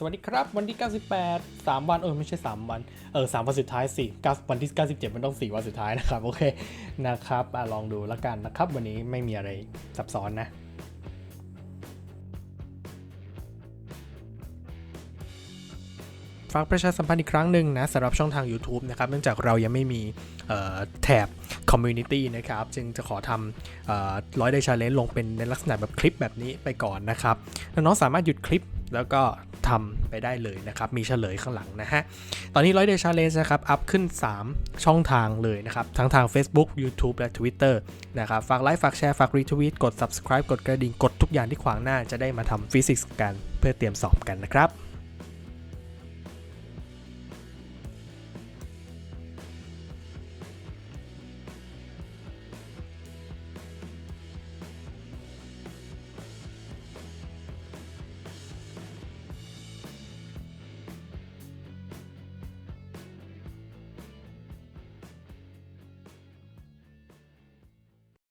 สวัสดีครับ วันที่ 98 3 วันเออไม่ใช่ 3 วันเออ3วันสุดท้ายสิ9วันที่ 97 มันต้อง 4 วันสุดท้ายนะครับ โอเคนะครับอลองดูแล้วกันนะครับ วันนี้ไม่มีอะไรซับซ้อนนะฝากประชาสัมพันธ์อีกครั้งหนึ่งนะสำหรับช่องทาง YouTube นะครับเนื่องจากเรายังไม่มีเอ่อแถบ Community นะครับ จึงจะขอทำร้อยได้ชาเลนจ์ลงเป็นในลักษณะแบบคลิปแบบนี้ไปก่อนนะครับ น้องๆสามารถหยุดคลิปแล้วก็ ทำไปได้เลยนะครับ มีเฉลยข้างหลังนะฮะ ตอนนี้ร้อยเดย์ชาเลนจ์นะครับ อัพขึ้น 3 ช่องทางเลยนะครับ ทั้งทาง Facebook YouTube และ Twitter นะครับ ฝากไลค์ ฝากแชร์ ฝากรีทวีตกด subscribe กดกระดิ่ง กดทุกอย่างที่ขวางหน้าจะได้มาทำฟิสิกส์กัน เพื่อเตรียมสอบกันนะครับ